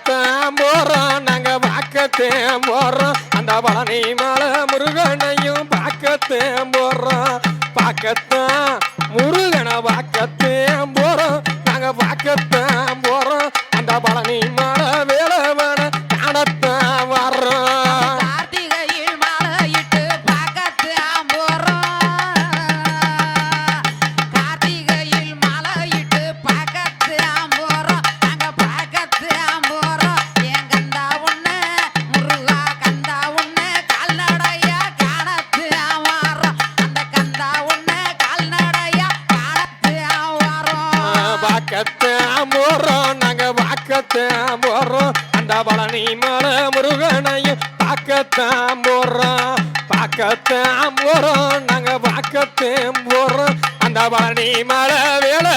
பார்க்கத்தான் போறோம் நாங்க பார்க்கத்தான் போறோம். அந்த பழனி மேல முருகனையும் பார்க்கத்தான் போறோம். பார்க்கத்தான் முருகனை பார்க்கத்தான் போறோம். நாங்க பார்க்கத்தான் போறோம். அந்த பழனி மேல போறோம் நாங்க வாக்கத்தான் போறோம் அந்த பழனி மலை முருகனையும் பார்க்கத்தான் போறோம் பார்க்கத்தான் போறோம் நாங்க வாக்கத்தான் போறோம் அந்த பழனி மலை வேலை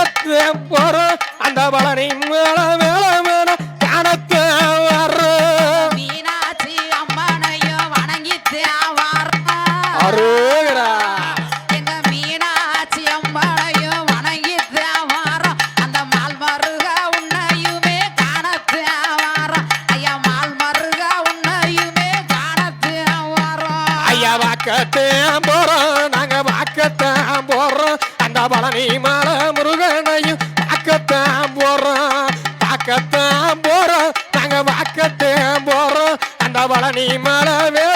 பக்கத்து போற. அந்த பழனி மேல மேல மேல கணக்கு வர்ற. மீனாட்சி அம்மனையும் வணங்கித்து அருகடா. எங்க மீனாட்சி அம்மனையும் வணங்கித்து அந்த மால் மருக உன்னையுமே காணத்து வாரம் ஐயா மால் மருக உன்னையுமே ஐயா வாக்கத்தே போறோம் நாங்க வாக்கத்தான் போறோம் அந்த பழனி மாலை பனிமலவே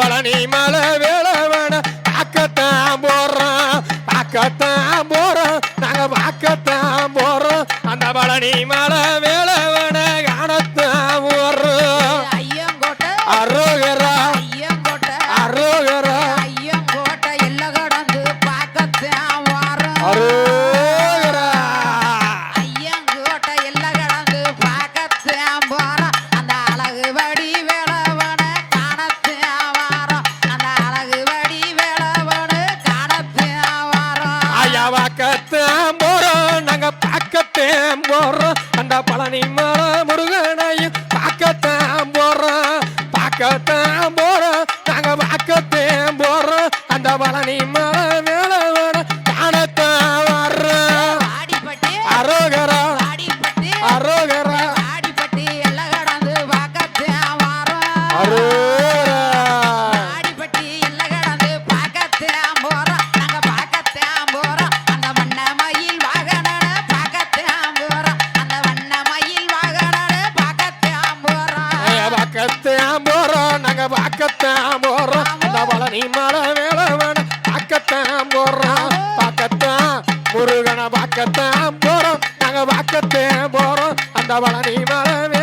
பழனி மலை வேலவன பார்க்கத்தான் போறோம் பார்க்கத்தான் போறோம். நாங்க பார்க்கத்தான் போறோம். அந்த பழனி மலை வேலவன் பார்க்கத்தான் போறோம். நாங்க பார்க்கத்தேன் போறோம். அந்த பழனி மரம் பார்க்கத்தான் போறோம். நாங்க பார்க்கத்தே போறோம். அந்த பழனி மலமே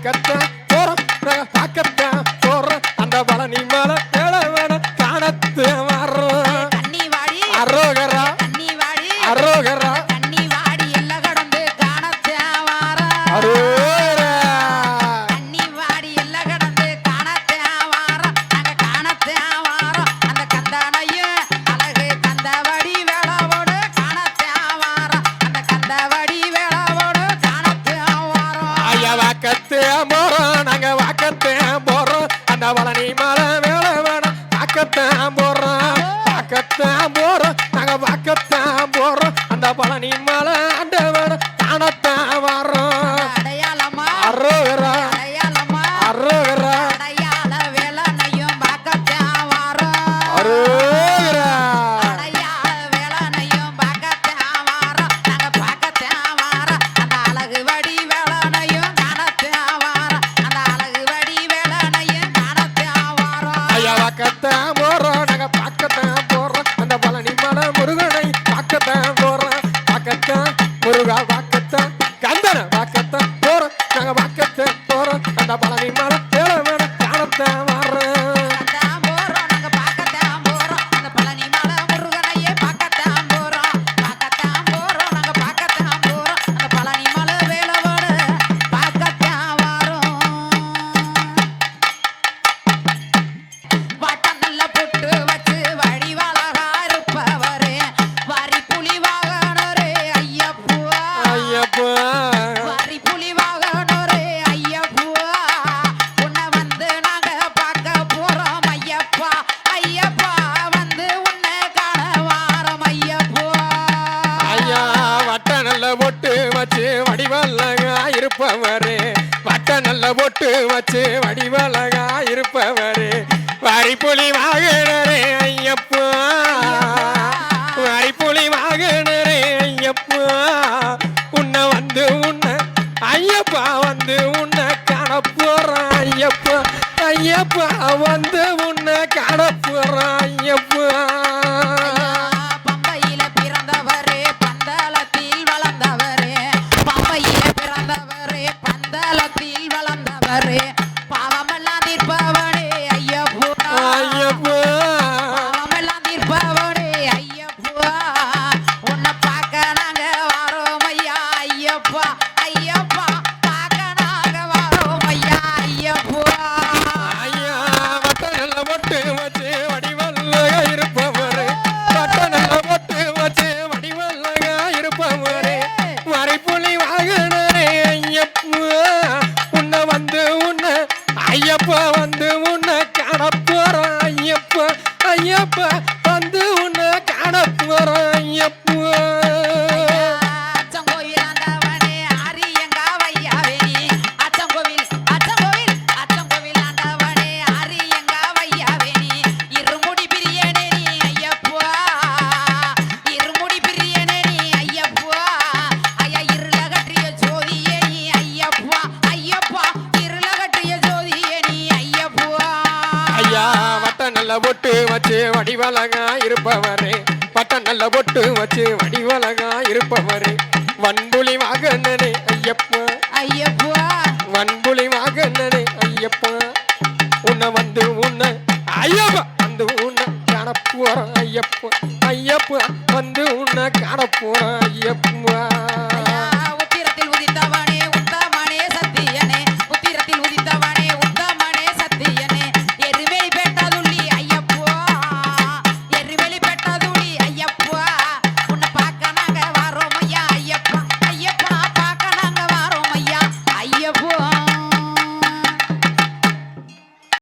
ராக்கத்தான் போறோம் ராக்கத்தான் பார்க்கத்தான் போறோம். நாங்க பார்க்கத்தான் போறோம். அந்த பழனி மலை ஆண்டவன் காணத்தான் வரோம் para animar. பொட்டு வச்சு வடிவழகா இருப்பவரே. வரிப்புலி வாகனரே ஐயப்பா. வரிப்புலி வாகனரே ஐயப்பா. உன்னை வந்து உன்னை ஐயப்பா வந்து உன்னை காண ஐயப்பா. ஐயப்பா வந்து வடிவலகா வடிவழகா இருப்பவரே. பட்ட நல்ல பொட்டு வச்சு வடிவழகா இருப்பவரே. வன்புலி மகனே ஐயப்ப.